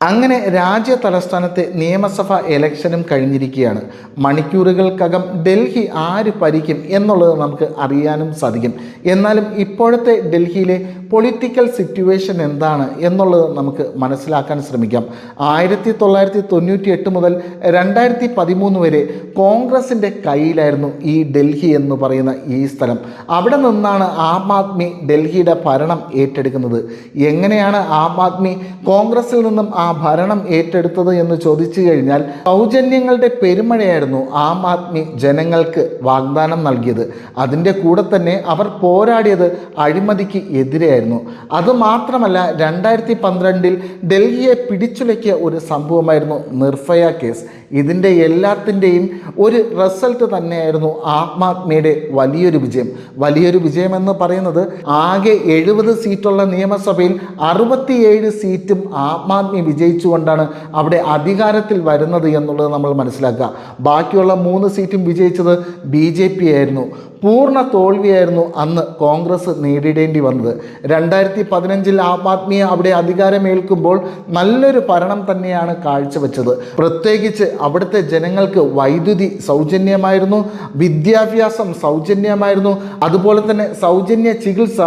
അങ്ങനെ രാജ്യ തലസ്ഥാനത്തെ നിയമസഭാ ഇലക്ഷനും കഴിഞ്ഞിരിക്കുകയാണ്. മണിക്കൂറുകൾക്കകം ഡൽഹി ആര് ഭരിക്കും എന്നുള്ളത് നമുക്ക് അറിയാനും സാധിക്കും. എന്നാലും ഇപ്പോഴത്തെ ഡൽഹിയിലെ പൊളിറ്റിക്കൽ സിറ്റുവേഷൻ എന്താണ് എന്നുള്ളത് നമുക്ക് മനസ്സിലാക്കാൻ ശ്രമിക്കാം. ആയിരത്തി തൊള്ളായിരത്തി തൊണ്ണൂറ്റി എട്ട് മുതൽ രണ്ടായിരത്തി പതിമൂന്ന് വരെ കോൺഗ്രസിന്റെ കയ്യിലായിരുന്നു ഈ ഡൽഹി എന്ന് പറയുന്ന ഈ സ്ഥലം. അവിടെ നിന്നാണ് ആം ആദ്മി ഡൽഹിയുടെ ഭരണം ഏറ്റെടുക്കുന്നത്. എങ്ങനെയാണ് ആം ആദ്മി കോൺഗ്രസിൽ നിന്നും ഭരണം ഏറ്റെടുത്തത് എന്ന് ചോദിച്ചു കഴിഞ്ഞാൽ സൗജന്യങ്ങളുടെ പെരുമഴയായിരുന്നു ആം ആദ്മി ജനങ്ങൾക്ക് വാഗ്ദാനം നൽകിയത്. അതിന്റെ കൂടെ തന്നെ അവർ പോരാടിയത് അഴിമതിക്ക് എതിരെയായിരുന്നു. അതുമാത്രമല്ല രണ്ടായിരത്തി പന്ത്രണ്ടിൽ ഡൽഹിയെ പിടിച്ചുലക്കിയ ഒരു സംഭവമായിരുന്നു നിർഭയ കേസ്. ഇതിന്റെ എല്ലാത്തിന്റെയും ഒരു റിസൾട്ട് തന്നെയായിരുന്നു ആം ആദ്മിയുടെ വലിയൊരു വിജയം. വലിയൊരു വിജയം എന്ന് പറയുന്നത് ആകെ എഴുപത് സീറ്റുള്ള നിയമസഭയിൽ അറുപത്തിയേഴ് സീറ്റും ആം ആദ്മി വിജയിച്ചുകൊണ്ടാണ് അവിടെ അധികാരത്തിൽ വരുന്നത് എന്നുള്ളത് നമ്മൾ മനസ്സിലാക്കുക. ബാക്കിയുള്ള മൂന്ന് സീറ്റും വിജയിച്ചത് ബി ജെ പി ആയിരുന്നു. പൂർണ തോൽവിയായിരുന്നു അന്ന് കോൺഗ്രസ് നേരിടേണ്ടി വന്നത്. രണ്ടായിരത്തി പതിനഞ്ചിൽ ആം ആദ്മിയെ അവിടെ അധികാരമേൽക്കുമ്പോൾ നല്ലൊരു ഭരണം തന്നെയാണ് കാഴ്ചവെച്ചത്. പ്രത്യേകിച്ച് അവിടുത്തെ ജനങ്ങൾക്ക് വൈദ്യുതി സൗജന്യമായിരുന്നു വിദ്യാഭ്യാസം സൗജന്യമായിരുന്നു അതുപോലെ തന്നെ സൗജന്യ ചികിത്സ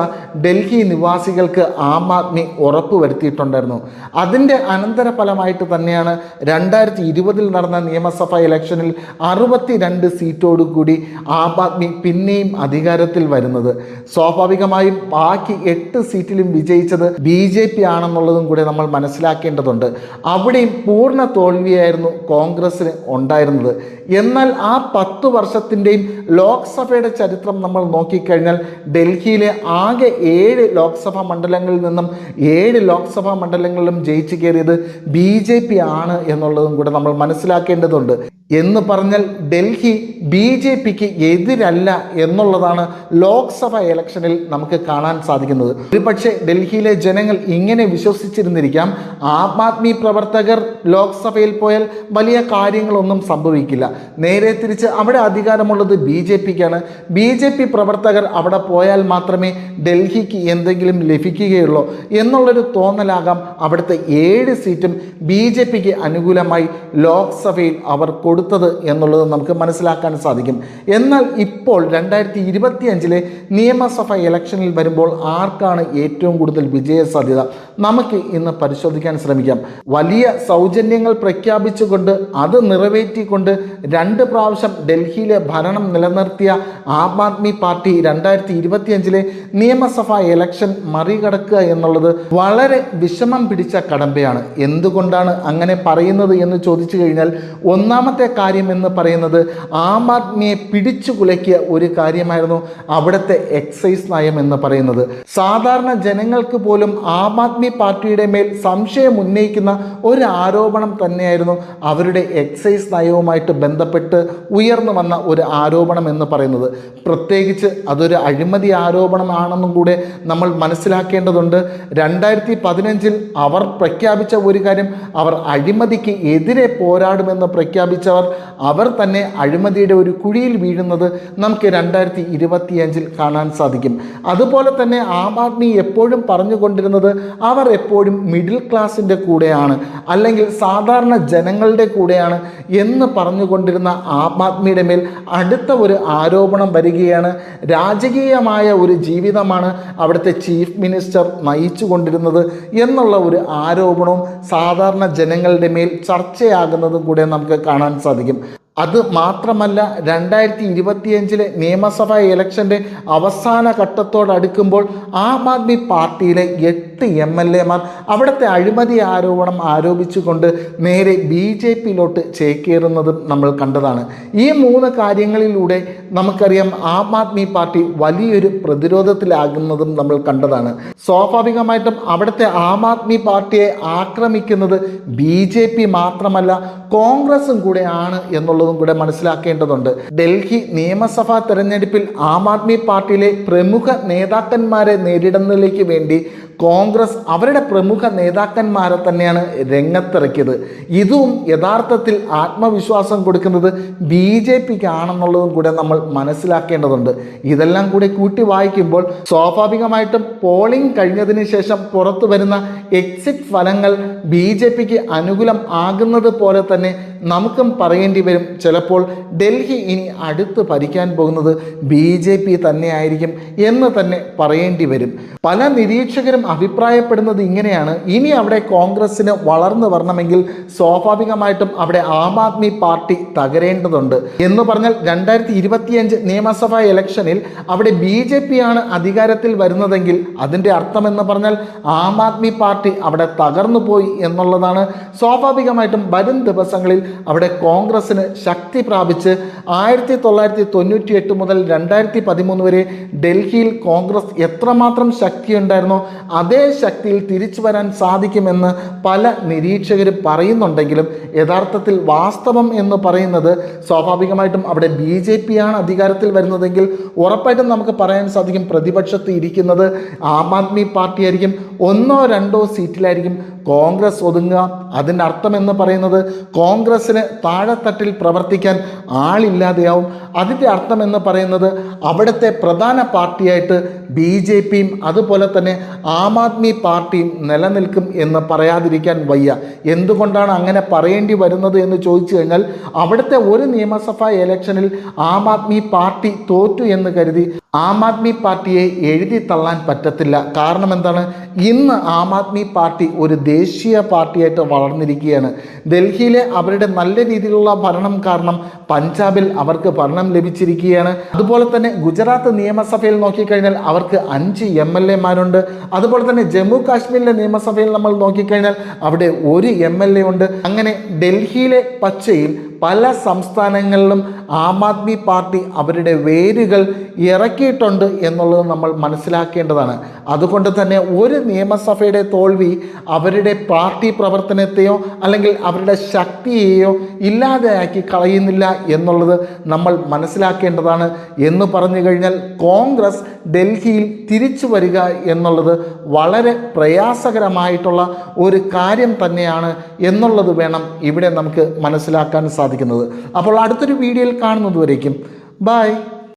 ഡൽഹി നിവാസികൾക്ക് ആം ആദ്മി ഉറപ്പുവരുത്തിയിട്ടുണ്ടായിരുന്നു. അതിന്റെ അനന്തരഫലമായിട്ട് തന്നെയാണ് രണ്ടായിരത്തി ഇരുപതിൽ നടന്ന നിയമസഭാ ഇലക്ഷനിൽ അറുപത്തി രണ്ട് സീറ്റോടുകൂടി ആം ആദ്മി പിന്നെയും അധികാരത്തിൽ വരുന്നത്. സ്വാഭാവികമായും ബാക്കി എട്ട് സീറ്റിലും വിജയിച്ചത് ബി ജെ പി ആണെന്നുള്ളതും കൂടെ നമ്മൾ മനസ്സിലാക്കേണ്ടതുണ്ട്. അവിടെയും പൂർണ തോൽവിയായിരുന്നു കോൺഗ്രസ്സിന് ഉണ്ടായിരുന്നത്. എന്നാൽ ആ പത്ത് വർഷത്തിന്റെയും ലോക്സഭയുടെ ചരിത്രം നമ്മൾ നോക്കിക്കഴിഞ്ഞാൽ ഡൽഹിയിലെ ആകെ ഏഴ് ലോക്സഭാ മണ്ഡലങ്ങളിൽ നിന്നും ഏഴ് ലോക്സഭാ മണ്ഡലങ്ങളിലും ജയിച്ചു കയറിയത് ബി ജെ പി ആണ് എന്നുള്ളതും കൂടെ നമ്മൾ മനസ്സിലാക്കേണ്ടതുണ്ട്. എന്ന് പറഞ്ഞാൽ ഡൽഹി ബി ജെ പിക്ക് എതിരല്ല എന്നുള്ളതാണ് ലോക്സഭ ഇലക്ഷനിൽ നമുക്ക് കാണാൻ സാധിക്കുന്നത്. ഒരുപക്ഷെ ഡൽഹിയിലെ ജനങ്ങൾ ഇങ്ങനെ വിശ്വസിച്ചിരുന്നിരിക്കാം ആം ആദ്മി പ്രവർത്തകർ ലോക്സഭയിൽ പോയാൽ വലിയ കാര്യങ്ങളൊന്നും സംഭവിക്കില്ല. നേരെ തിരിച്ച് അവിടെ അധികാരമുള്ളത് ബി ജെ പിക്കാണ്. ബി ജെ പി പ്രവർത്തകർ അവിടെ പോയാൽ മാത്രമേ ഡൽഹിക്ക് എന്തെങ്കിലും ലഭിക്കുകയുള്ളൂ എന്നുള്ളൊരു തോന്നലാകാം അവിടുത്തെ ഏഴ് സീറ്റും ബി ജെ പിക്ക് അനുകൂലമായി ലോക്സഭയിൽ അവർ കൊടുത്തത് എന്നുള്ളത് നമുക്ക് മനസ്സിലാക്കാൻ സാധിക്കും. എന്നാൽ ഇപ്പോൾ രണ്ടായിരത്തി ഇരുപത്തി അഞ്ചിലെ നിയമസഭ ഇലക്ഷനിൽ വരുമ്പോൾ ആർക്കാണ് ഏറ്റവും കൂടുതൽ വിജയ സാധ്യത നമുക്ക് ഇന്ന് പരിശോധിക്കാൻ ശ്രമിക്കാം. വലിയ സൗജന്യങ്ങൾ പ്രഖ്യാപിച്ചുകൊണ്ട് അത് നിറവേറ്റിക്കൊണ്ട് രണ്ട് പ്രാവശ്യം ഡൽഹിയിലെ ഭരണം നിലനിർത്തിയ ആം ആദ്മി പാർട്ടി രണ്ടായിരത്തി ഇരുപത്തിയഞ്ചിലെ നിയമസഭാ ഇലക്ഷൻ മറികടക്കുക എന്നുള്ളത് വളരെ വിഷമം പിടിച്ച കടമ്പയാണ്. എന്തുകൊണ്ടാണ് അങ്ങനെ പറയുന്നത് എന്ന് ചോദിച്ചു കഴിഞ്ഞാൽ ഒന്നാമത്തെ കാര്യം എന്ന് പറയുന്നത് ആം ആദ്മിയെ പിടിച്ചു കുലയ്ക്കിയ ഒരു കാര്യമായിരുന്നു അവിടുത്തെ എക്സൈസ് നയം എന്ന് പറയുന്നത്. സാധാരണ ജനങ്ങൾക്ക് പോലും ആം ആദ്മി പാർട്ടിയുടെ മേൽ സംശയം ഉന്നയിക്കുന്ന ഒരു ആരോപണം തന്നെയായിരുന്നു അവരുടെ എക്സൈസ് നയവുമായിട്ട് ബന്ധപ്പെട്ട് ഉയർന്നു വന്ന ഒരു ആരോപണം എന്ന് പറയുന്നത്. പ്രത്യേകിച്ച് അതൊരു അഴിമതി ആരോപണമാണെന്നും കൂടെ നമ്മൾ മനസ്സിലാക്കേണ്ടതുണ്ട്. രണ്ടായിരത്തി പതിനഞ്ചിൽ അവർ പ്രഖ്യാപിച്ച ഒരു കാര്യം അവർ അഴിമതിക്ക് എതിരെ പോരാടുമെന്ന് പ്രഖ്യാപിച്ചവർ അവർ തന്നെ അഴിമതിയുടെ ഒരു കുഴിയിൽ വീഴുന്നത് നമുക്ക് രണ്ടായിരത്തി ഇരുപത്തിയഞ്ചിൽ കാണാൻ സാധിക്കും. അതുപോലെ തന്നെ ആം ആദ്മി എപ്പോഴും പറഞ്ഞുകൊണ്ടിരുന്നത് അവർ എപ്പോഴും മിഡിൽ ക്ലാസിന്റെ കൂടെയാണ് അല്ലെങ്കിൽ സാധാരണ ജനങ്ങളുടെ കൂടെയാണ് എന്ന് പറഞ്ഞുകൊണ്ടിരുന്ന ആം ആദ്മിയുടെ മേൽ അടുത്ത ഒരു ആരോപണം വരികയാണ്. രാജകീയമായ ഒരു ജീവിതമാണ് അവിടുത്തെ ചീഫ് മിനിസ്റ്റർ നയിച്ചു കൊണ്ടിരുന്നത് എന്നുള്ള ഒരു ആരോപണവും സാധാരണ ജനങ്ങളുടെ മേൽ ചർച്ചയാകുന്നതും കൂടെ നമുക്ക് കാണാൻ സാധിക്കും. അത് മാത്രമല്ല രണ്ടായിരത്തി ഇരുപത്തിയഞ്ചിലെ നിയമസഭാ ഇലക്ഷന്റെ അവസാന ഘട്ടത്തോടടുക്കുമ്പോൾ ആം ആദ്മി പാർട്ടിയിലെ എട്ട് എം എൽ എമാർ അവിടുത്തെ അഴിമതി ആരോപണം ആരോപിച്ചുകൊണ്ട് നേരെ ബി ജെ പിയിലോട്ട് ചേക്കേറുന്നതും നമ്മൾ കണ്ടതാണ്. ഈ മൂന്ന് കാര്യങ്ങളിലൂടെ നമുക്കറിയാം ആം ആദ്മി പാർട്ടി വലിയൊരു പ്രതിരോധത്തിലാകുന്നതും നമ്മൾ കണ്ടതാണ്. സ്വാഭാവികമായിട്ടും അവിടുത്തെ ആം ആദ്മി പാർട്ടിയെ ആക്രമിക്കുന്നത് ബി മാത്രമല്ല കോൺഗ്രസും കൂടെയാണ് എന്നുള്ളതും കൂടെ മനസ്സിലാക്കേണ്ടതുണ്ട്. ഡൽഹി നിയമസഭാ തെരഞ്ഞെടുപ്പിൽ ആം ആദ്മി പാർട്ടിയിലെ പ്രമുഖ നേതാക്കന്മാരെ നേരിടുന്നതിലേക്ക് വേണ്ടി കോൺഗ്രസ് അവരുടെ പ്രമുഖ നേതാക്കന്മാരെ തന്നെയാണ് രംഗത്തിറക്കിയത്. ഇതും യഥാർത്ഥത്തിൽ ആത്മവിശ്വാസം കൊടുക്കുന്നത് ബി ജെ പിക്ക് ആണെന്നുള്ളതും കൂടെ നമ്മൾ മനസ്സിലാക്കേണ്ടതുണ്ട്. ഇതെല്ലാം കൂടി കൂട്ടി വായിക്കുമ്പോൾ സ്വാഭാവികമായിട്ടും പോളിംഗ് കഴിഞ്ഞതിന് ശേഷം പുറത്തു വരുന്ന എക്സിറ്റ് ഫലങ്ങൾ ബി ജെ പിക്ക് അനുകൂലം ആകുന്നത് പോലെ തന്നെ നമുക്കും പറയേണ്ടി വരും. ചിലപ്പോൾ ഡൽഹി ഇനി അടുത്ത് ഭരിക്കാൻ പോകുന്നത് ബി ജെ പി തന്നെയായിരിക്കും എന്ന് തന്നെ പറയേണ്ടി വരും. പല നിരീക്ഷകരും അഭിപ്രായപ്പെടുന്നത് ഇങ്ങനെയാണ്. ഇനി അവിടെ കോൺഗ്രസ്സിന് വളർന്നു വരണമെങ്കിൽ സ്വാഭാവികമായിട്ടും അവിടെ ആം ആദ്മി പാർട്ടി തകരേണ്ടതുണ്ട്. എന്ന് പറഞ്ഞാൽ രണ്ടായിരത്തി ഇരുപത്തിയഞ്ച് നിയമസഭാ ഇലക്ഷനിൽ അവിടെ ബി ജെ പി ആണ് അധികാരത്തിൽ വരുന്നതെങ്കിൽ അതിന്റെ അർത്ഥം എന്ന് പറഞ്ഞാൽ ആം ആദ്മി പാർട്ടി അവിടെ തകർന്നു പോയി എന്നുള്ളതാണ്. സ്വാഭാവികമായിട്ടും വരും ദിവസങ്ങളിൽ അവിടെ കോൺഗ്രസ്സിന് ശക്തി പ്രാപിച്ച് ആയിരത്തി തൊള്ളായിരത്തി തൊണ്ണൂറ്റി എട്ട് മുതൽ രണ്ടായിരത്തി പതിമൂന്ന് വരെ ഡൽഹിയിൽ കോൺഗ്രസ് എത്രമാത്രം ശക്തിയുണ്ടായിരുന്നോ അതേ ശക്തിയിൽ തിരിച്ചു വരാൻ സാധിക്കുമെന്ന് പല നിരീക്ഷകരും പറയുന്നുണ്ടെങ്കിലും യഥാർത്ഥത്തിൽ വാസ്തവം എന്ന് പറയുന്നത് സ്വാഭാവികമായിട്ടും അവിടെ ബി ജെ പി ആണ് അധികാരത്തിൽ വരുന്നതെങ്കിൽ ഉറപ്പായിട്ടും നമുക്ക് പറയാൻ സാധിക്കും പ്രതിപക്ഷത്ത് ഇരിക്കുന്നത് ആം ആദ്മി പാർട്ടി ആയിരിക്കും ഒന്നോ രണ്ടോ സീറ്റിലായിരിക്കും കോൺഗ്രസ് ഒതുങ്ങുക. അതിന്റെ അർത്ഥം എന്ന് പറയുന്നത് കോൺഗ്രസ്സിന് താഴെത്തട്ടിൽ പ്രവർത്തിക്കാൻ ആളില്ലാതെയാവും. അതിന്റെ അർത്ഥം എന്ന് പറയുന്നത് അവിടുത്തെ പ്രധാന പാർട്ടിയായിട്ട് ബി ജെ പിയും അതുപോലെ തന്നെ ആം ആദ്മി പാർട്ടിയും നിലനിൽക്കും എന്ന് പറയാതിരിക്കാൻ വയ്യ. എന്തുകൊണ്ടാണ് അങ്ങനെ പറയേണ്ടി വരുന്നത് എന്ന് ചോദിച്ചു കഴിഞ്ഞാൽ അവിടുത്തെ ഒരു നിയമസഭാ ഇലക്ഷനിൽ ആം ആദ്മി പാർട്ടി തോറ്റു എന്ന് കരുതി ആം ആദ്മി പാർട്ടിയെ എഴുതി തള്ളാൻ പറ്റത്തില്ല. കാരണം എന്താണ്? ഇന്ന് ആം ആദ്മി പാർട്ടി ഒരു ദേശീയ പാർട്ടിയായിട്ട് വളർന്നിരിക്കുകയാണ്. ഡൽഹിയിലെ അവരുടെ നല്ല രീതിയിലുള്ള ഭരണം കാരണം പഞ്ചാബിൽ അവർക്ക് ഭരണം ലഭിച്ചിരിക്കുകയാണ്. അതുപോലെ തന്നെ ഗുജറാത്ത് നിയമസഭയിൽ നോക്കിക്കഴിഞ്ഞാൽ അവർക്ക് അഞ്ച് എം എൽ എമാരുണ്ട്. അതുപോലെ തന്നെ ജമ്മു കാശ്മീരിലെ നിയമസഭയിൽ നമ്മൾ നോക്കിക്കഴിഞ്ഞാൽ അവിടെ ഒരു എം എൽ എ ഉണ്ട്. അങ്ങനെ ഡൽഹിയിലെ പച്ചയിൽ പല സംസ്ഥാനങ്ങളിലും ആം ആദ്മി പാർട്ടി അവരുടെ വേരുകൾ ഇറക്കിയിട്ടുണ്ട് എന്നുള്ളത് നമ്മൾ മനസ്സിലാക്കേണ്ടതാണ്. അതുകൊണ്ട് തന്നെ ഒരു നിയമസഭയുടെ തോൽവി അവരുടെ പാർട്ടി പ്രവർത്തനത്തെയോ അല്ലെങ്കിൽ അവരുടെ ശക്തിയെയോ ഇല്ലാതെയാക്കി കളയുന്നില്ല എന്നുള്ളത് നമ്മൾ മനസ്സിലാക്കേണ്ടതാണ്. എന്ന് പറഞ്ഞു കഴിഞ്ഞാൽ കോൺഗ്രസ് ഡൽഹിയിൽ തിരിച്ചു വരിക എന്നുള്ളത് വളരെ പ്രയാസകരമായിട്ടുള്ള ഒരു കാര്യം തന്നെയാണ് എന്നുള്ളത് വേണം ഇവിടെ നമുക്ക് മനസ്സിലാക്കാൻ സാധിക്കുന്നത് അപ്പോൾ അടുത്തൊരു വീഡിയോയിൽ കാണുന്നതുവരേക്കും. ബൈ.